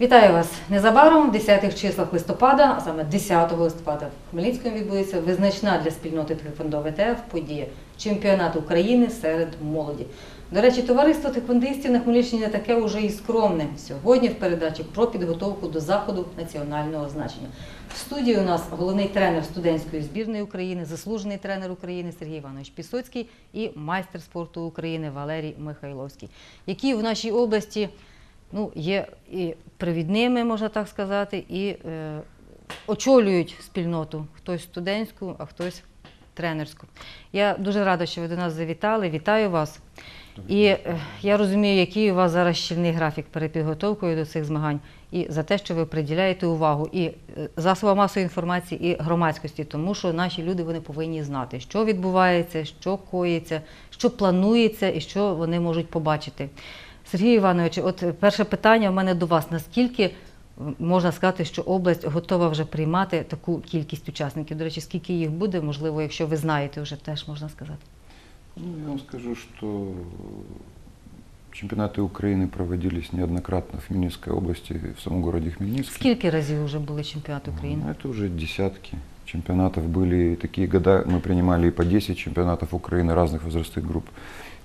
Вітаю вас незабаром, в 10 числах листопада, а саме 10 листопада в Хмельницькому відбудеться визначна для спільноти Тхеквондо ВТФ подія чемпіонат України серед молоді. До речі, товариство тхеквондистів на Хмельниччині не таке уже і скромне. Сьогодні в передачі про підготовку до заходу національного значення. В студії у нас головний тренер студентської збірної України, заслужений тренер України Сергій Іванович Пісоцький і майстер спорту України Валерій Михайловський, які в нашій області ну, є і привідними, можна так сказати, і е, очолюють спільноту хтось студентську, а хтось тренерську. Я дуже рада, що ви до нас завітали. Вітаю вас. І е, я розумію, який у вас зараз щільний графік перед підготовкою до цих змагань, і за те, що ви приділяєте увагу і е, засобам масової інформації, і громадськості, тому що наші люди вони повинні знати, що відбувається, що коїться, що планується і що вони можуть побачити. Сергій Іванович, от перше питання у мене до вас: наскільки м, можна сказати, що область готова вже приймати таку кількість учасників? До речі, скільки їх буде, можливо, якщо ви знаєте, вже теж можна сказати. Ну, я вам скажу, что чемпионаты Украины проводились неоднократно в Хмельницкой области, в самом городе Хмельницкий. Скільки разів вже були чемпіонати України? Ну, Это уже десятки чемпионатов были. Такие года мы принимали и по 10 чемпионатов Украины разных возрастных групп.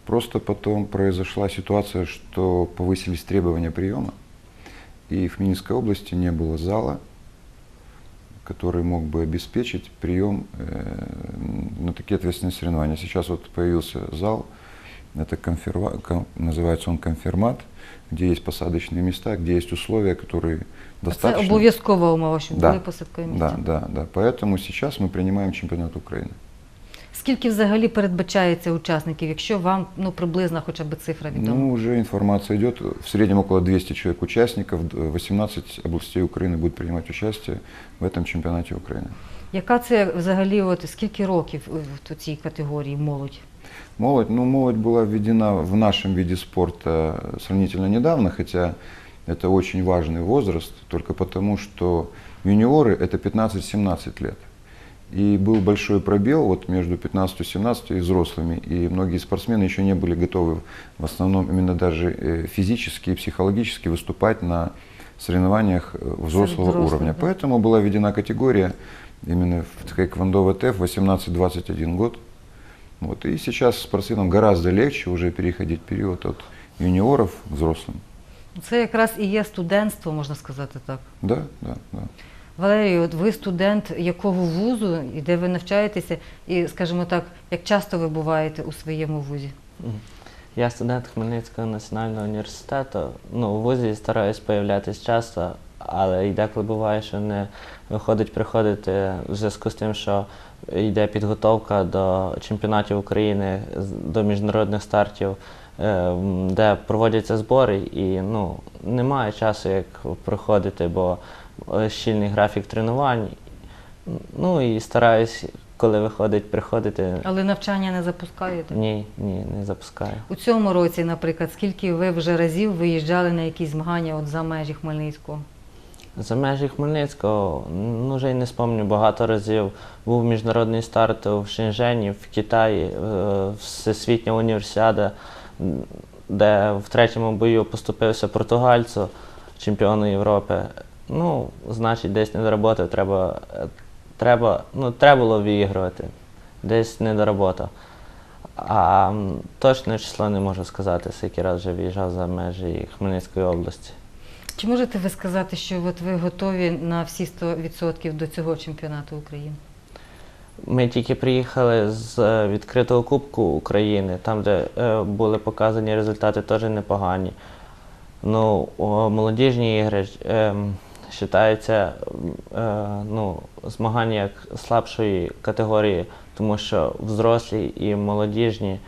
Просто потом произошла ситуация, что повысились требования приема, и в Хмельницкой области не было зала, который мог бы обеспечить прием э, на такие ответственные соревнования. Сейчас вот появился зал, это конферва- кон- называется он конфирмат, где есть посадочные места, где есть условия, которые Це достаточно... обов'язкова умова, щоб Да. були посадкові місця. Да, да, да. Поэтому сейчас мы принимаем чемпионат Украины. Скільки взагалі передбачається учасників, якщо вам ну приблизна хоча б цифра відома? Ну, уже информация идет. В среднем около 200 человек участников. д- 18 областей Украины будут принимать участие в этом чемпионате Украины. Яка це взагалі, от скільки років в цій категорії молодь? Молодь, ну, молодь была введена в нашем виде спорта сравнительно недавно, хотя это очень важный возраст, только потому, что юниоры это 15-17 лет. И был большой пробел вот между 15-17 и взрослыми, и многие спортсмены еще не были готовы в основном именно даже э, физически и психологически выступать на соревнованиях э, взрослого взрослых, уровня. да. Поэтому была введена категория именно в тэквондо ВТФ 18-21 год. Вот. И сейчас спортсменам гораздо легче уже переходить период от юниоров к взрослым. Це якраз і є студентство, можна сказати так. Да, да, да. Валерій, от ви студент якого вузу і де ви навчаєтеся, і, скажімо так, як часто ви буваєте у своєму вузі? Я студент Хмельницького національного університету. Ну, у вузі стараюсь появлятись часто, але і деколи буває, що не виходить приходити в зв'язку з тим, що йде підготовка до чемпіонатів України, до міжнародних стартів, е, де проводяться збори, і ну, немає часу, як приходити, бо щільний графік тренувань. Ну і стараюсь, коли виходить, приходити. Але навчання не запускаєте? Ні, ні, не запускаю. У цьому році, наприклад, скільки ви вже разів виїжджали на якісь змагання от за межі Хмельницького? За межі Хмельницького, ну вже й не спомню, багато разів був міжнародний старт в Шенжені, в Китаї, е, Всесвітня універсіада, де в третьому бою поступився португальцю, чемпіону Європи. Ну, значить, десь не доработав, треба, треба, ну, треба було виігрувати, десь не доработав. А точне число не можу сказати, скільки раз вже виїжджав за межі Хмельницької області. Чи можете ви сказати, що от ви готові на всі 100% до цього чемпіонату України? Ми тільки приїхали з е, відкритого Кубку України, там, де е, були показані результати, теж непогані. Ну, молодіжні ігри е, вважаються е, ну, змагання як слабшої категорії, тому що взрослі і молодіжні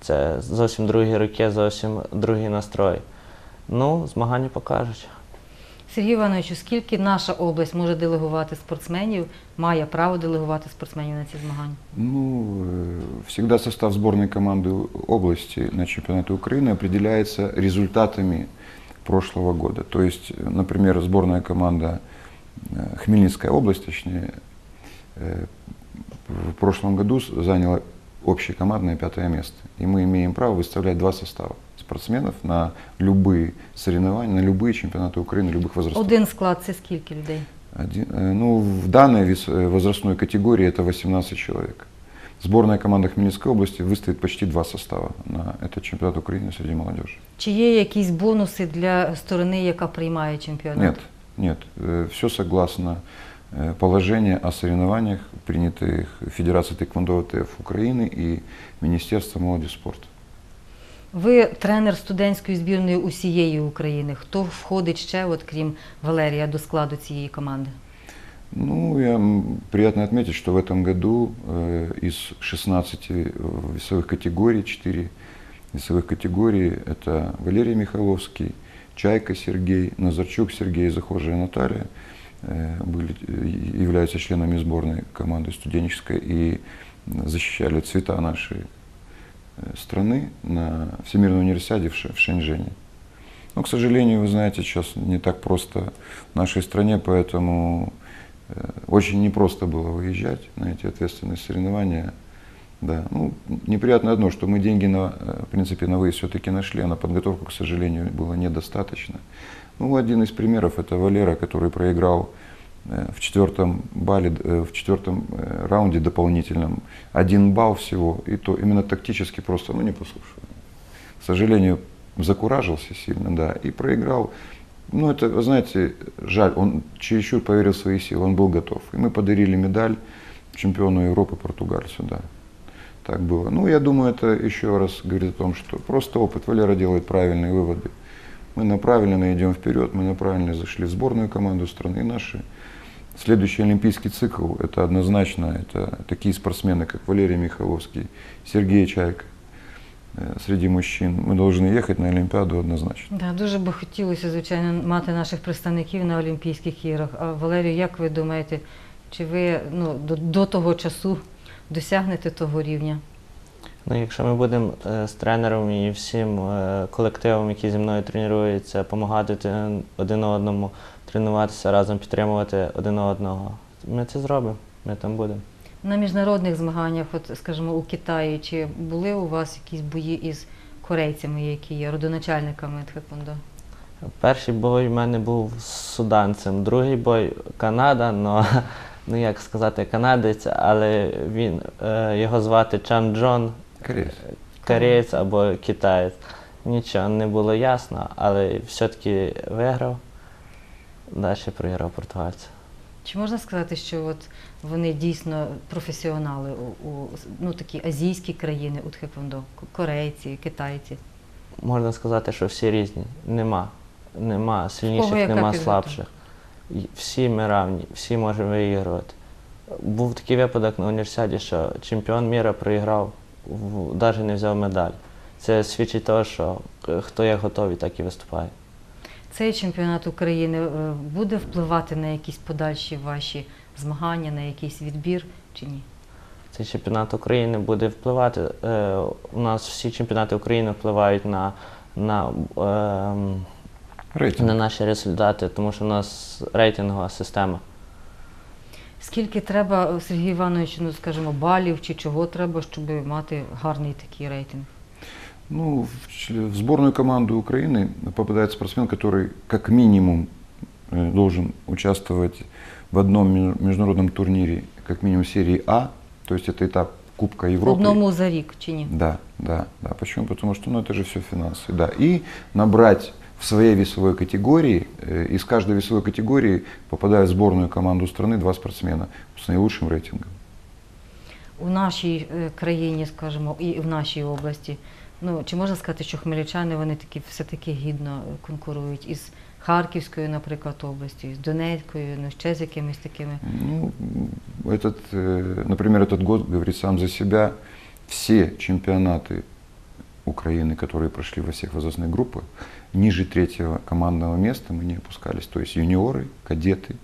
це зовсім другі роки, зовсім другий настрой. Ну, змагання покажуть. Сергій Іванович, скільки наша область може делегувати спортсменів, має право делегувати спортсменів на ці змагання? Ну, э, всегда состав сборной команды области на чемпионаты Украины определяется результатами прошлого года. То есть, э, например, сборная команда э, Хмельницкая область, точнее, э, в прошлом году с- заняла общекомандное пятое место. И мы имеем право выставлять два состава спортсменов на любые соревнования, на любые чемпионаты Украины, любых возрастов. Один склад це скільки людей? Один- э, ну, в данной вес- э, возрастной категории это 18 человек. Сборная команда Хмельницкой области выставит почти два состава на этот чемпионат Украины среди молодежи. Чи є якісь бонуси для сторони, яка приймає чемпіонат? Нет, нет, все согласно э, положения о соревнованиях, принятых Федерацией тэквондо ВТФ Украины и Министерством молоді и спорта. Ви тренер студентської збірної усієї України. Хто входить ще, от крім Валерія, до складу цієї команди? Ну, я, приятно отметить, что в этом году э, из 16 весовых категорий, 4 весовых категории, это Валерий Михайловский, Чайка Сергей, Назарчук Сергей и Захожая Наталья, э, были, э, являются членами сборной команды студенческой и защищали цвета нашей э, страны на Всемирной универсиаде в в Шэньчжэне. Но, к сожалению, вы знаете, сейчас не так просто в нашей стране, поэтому э, очень непросто было выезжать на эти ответственные соревнования. Да, ну, неприятно одно, что мы деньги, на, э, в принципе, на выезд все-таки нашли, а на подготовку, к сожалению, было недостаточно. Ну, один из примеров это Валера, который проиграл э, в четвертом балле, э, в четвертом э, раунде дополнительном один балл всего, и то именно тактически просто, ну, не послушал. К сожалению, закуражился сильно, да, и проиграл. Ну, это, вы знаете, жаль, он чересчур поверил в свои силы, он был готов. И мы подарили медаль чемпиону Европы Португальцу, да. Так было. Ну, я думаю, это еще раз говорит о том, что просто опыт. Валера делает правильные выводы. Мы направленно идем вперед, мы направленно зашли в сборную команду страны. И наши следующий олимпийский цикл, это однозначно, это такие спортсмены, как Валерий Михайловский, Сергей Чайка. Э, Среди мужчин мы должны ехать на Олимпиаду однозначно. Да, дуже би хотілося, звичайно, мати наших представників на Олімпійських іграх. А Валерію, як ви думаєте, чи ви ну, до, до того часу досягнете того рівня? Ну, якщо ми будемо е, з тренером і всім е, колективом, який зі мною тренується, допомагати те- один одному, тренуватися разом, підтримувати один одного, ми це зробимо, ми там будемо. На міжнародних змаганнях, от скажімо, у Китаї, чи були у вас якісь бої із корейцями, які є родоначальниками тхеквондо? Перший бой в мене був з суданцем, другий бой Канада, но, ну як сказати, канадець, але він, е, його звати Чан Джон, Кореец. кореєць або китаєць. Нічого не було ясно, але все-таки виграв. Далі програв португальця. Чи можна сказати, що от вони дійсно професіонали у, у ну, такі азійські країни у тхеквондо? Корейці, китайці? Можна сказати, що всі різні. Нема. Нема сильніших, яка нема слабших. Всі ми равні, всі можемо виігрувати. Був такий випадок на універсіаді, що чемпіон міра проіграв, навіть не взяв медаль. Це свідчить того, що е, хто як готовий, так і виступає. Цей чемпіонат України е, буде впливати на якісь подальші ваші змагання, на якийсь відбір чи ні? Цей чемпіонат України буде впливати. Е, у нас всі чемпіонати України впливають на, на, Рейтинг. на наші результати, тому що у нас рейтингова система. Скільки треба, е, Сергій Іванович, ну скажімо, балів чи чого треба, щоб мати гарний такий рейтинг? Ну, в, чле- в сборную команду Украины попадает спортсмен, который как минимум э, должен участвовать в одном ме- международном турнире, как минимум серии А, то есть это этап Кубка В Европы. одному за рік чи ні? Да, да, да. Почему? Потому что ну, это же все финансы. Да. И набрать в своей весовой категории, э, из каждой весовой категории попадает в сборную команду страны два спортсмена с наилучшим рейтингом. У нашій е, країні, скажімо, і в нашій області. Ну, чи можна сказати, що хмельничани вони такі все-таки гідно е, конкурують із Харківською, наприклад, областю, із Донецькою, ну ще з якимись такими. Ну, м, этот, э, например, этот год говорит сам за себя. Все чемпионаты Украины, которые прошли во всех возрастных группах, ниже третьего командного места мы не опускались. То есть юниоры, кадеты.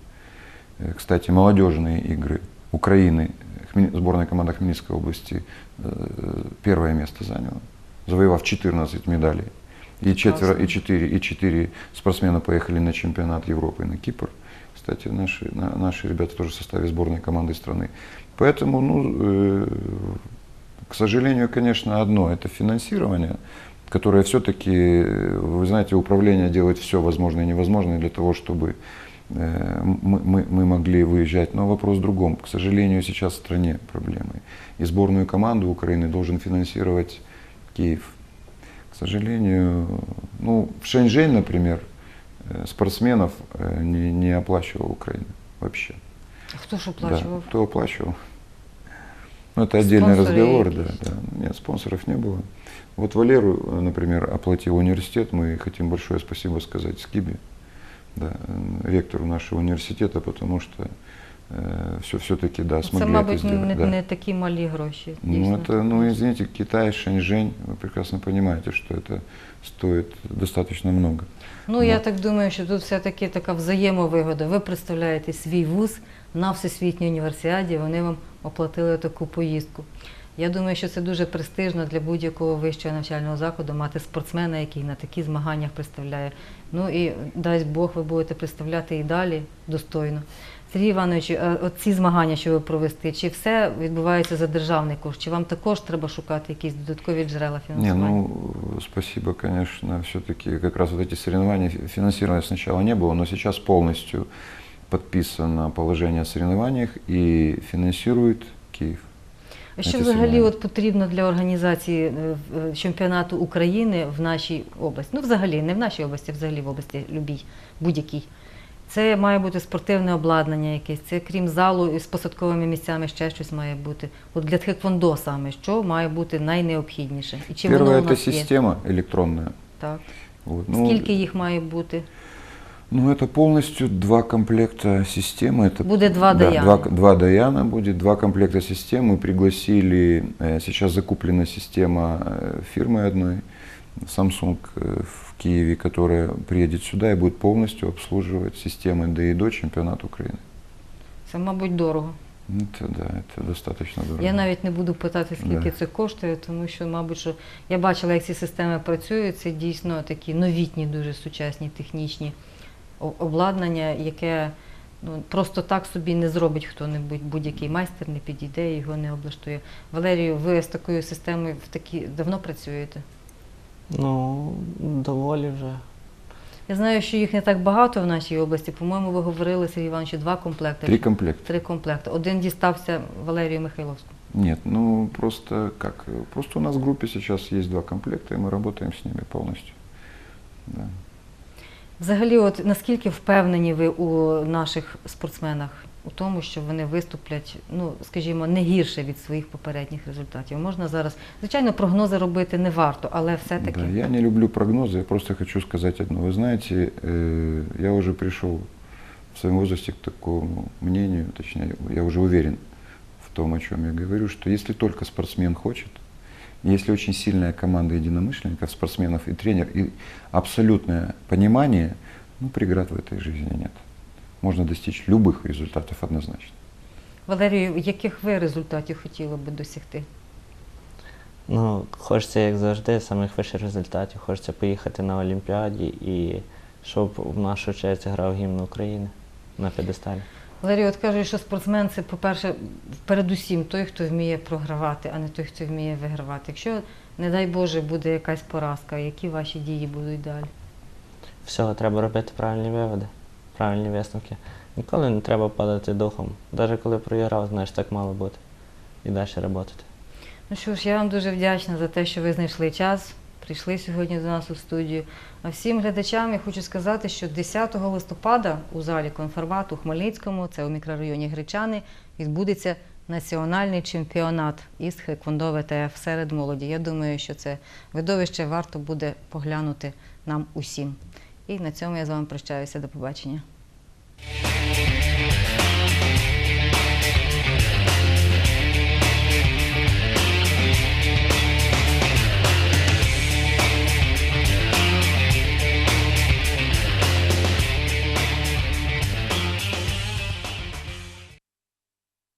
Э, Кстати, молодежные игры Украины, Хмель- сборная команда Хмельницкой области э, первое место заняла, Завоевав 14 медалей. И четверо, и четыре, и четыре спортсмена поехали на чемпионат Европы на Кипр. Кстати, наши, на- наши ребята тоже в составе сборной команды страны. Поэтому, ну, э, к сожалению, конечно, одно – это финансирование, которое все-таки, вы знаете, управление делает все возможное и невозможное для того, чтобы э, мы, мы, мы могли выезжать. Но вопрос в другом. К сожалению, сейчас в стране проблемы. И сборную команду Украины должен финансировать Киев. К сожалению, ну, в Шэньчжэнь, например, э, спортсменов э, не, не оплачивала Украина вообще. А Хто ж оплачував? Да, кто оплачивал? Ну, это отдельный Спонсоры разговор, да, да. Нет, спонсоров не было. Вот Валеру, э, например, оплатил университет. Мы хотим большое спасибо сказать Скибе, да, ректору нашего университета, потому что все, все-таки, да, Це, смогли это мабуть, сделать. не, да. не такі малі гроші. Ну, дійсно. это, ну, извините, Китай, Шэньчжэнь, вы прекрасно понимаете, что это стоит достаточно много. Ну, я Ну. так думаю, що тут все-таки така взаємовигода. Ви представляєте свій вуз на всесвітній універсіаді, вони вам оплатили таку поїздку. Я думаю, що це дуже престижно для будь-якого вищого навчального закладу мати спортсмена, який на таких змаганнях представляє. Ну і дасть Бог, ви будете представляти і далі достойно. Сергій Іванович, а от ці змагання, що ви провести, чи все відбувається за державний кошт? Чи вам також треба шукати якісь додаткові джерела Не, фінансування? ну, э, спасибо, конечно, все-таки как раз вот эти соревнования, фи- финансирования сначала не было, но сейчас полностью подписано положение о соревнованиях и финансирует Киев. А що взагалі от потрібно для організації е, е, чемпіонату України в нашій області? Ну, взагалі, не в нашій області, взагалі в області любій, будь-якій. Це має бути спортивне обладнання якесь, це крім залу і з посадковими місцями ще щось має бути. От для тхеквондо саме, що має бути найнеобхідніше? І чи воно у это нас є? система электронная. Так. Вот, ну, Скільки їх має бути? Ну, это полностью два комплекта системы. Это, Будет два да, Даяна. Два, два Даяна будет, два комплекта систем. Мы пригласили, э, сейчас закуплена система э, фирмы одной, Samsung э, в Киеве, которая приедет сюда и будет полностью обслуживать системы до и до чемпионат Украины. Це, мабуть, дорого. Ну, Это, да, это достаточно дорого. Я навіть не буду питати, скільки Да. це коштує, тому що, мабуть, що я бачила, як ці системи працюють. Це дійсно такі новітні, дуже сучасні технічні о- обладнання, яке ну, просто так собі не зробить хто-небудь, будь-який майстер не підійде і його не облаштує. Валерію, ви з такою системою в такі давно працюєте? Ну, доволі вже. Я знаю, що їх не так багато в нашій області. По-моєму, ви говорили, Сергій Іванович, два комплекти. Три комплекта. Три комплекти. Один дістався Валерію Михайловську. Нет, ну просто как? Просто у нас в группе сейчас есть два комплекта, и мы работаем с ними полностью. Да. Взагалі, от наскільки впевнені ви у наших спортсменах у тому, що вони виступлять, ну скажімо, не гірше від своїх попередніх результатів? Можна зараз, звичайно, прогнози робити не варто, але все-таки Да, я не люблю прогнозы, я просто хочу сказать одно. Вы знаете, э, я уже пришел в своем возрасте к такому мнению, точнее, я уже уверен в том, о чем я говорю, что если только спортсмен хочет, если очень сильная команда единомышленников, спортсменов и тренер, и абсолютное понимание, ну, преград в этой жизни нет. Можно достичь любых результатов однозначно. Валерію, яких ви результатів хотіли би досягти? Ну, хочеться, як завжди, самих вищих результатів. Хочеться поїхати на Олімпіаді і щоб в нашу честь грав гімн України на п'єдесталі. Валерію, от кажуть, що спортсмен це, по-перше, передусім той, хто вміє програвати, а не той, хто вміє вигравати. Якщо, не дай Боже, буде якась поразка, які ваші дії будуть далі? Всього треба робити правильні виводи, правильні висновки. Ніколи не треба падати духом. Навіть коли програв, знаєш, так мало бути. І далі працювати. Ну що ж, я вам дуже вдячна за те, що ви знайшли час, прийшли сьогодні до нас у студію. А всім глядачам я хочу сказати, що 10 листопада у залі конформату у Хмельницькому, це у мікрорайоні Гречани, відбудеться національний чемпіонат із хеквондо ВТФ серед молоді. Я думаю, що це видовище варто буде поглянути нам усім. І на цьому я з вами прощаюся. До побачення.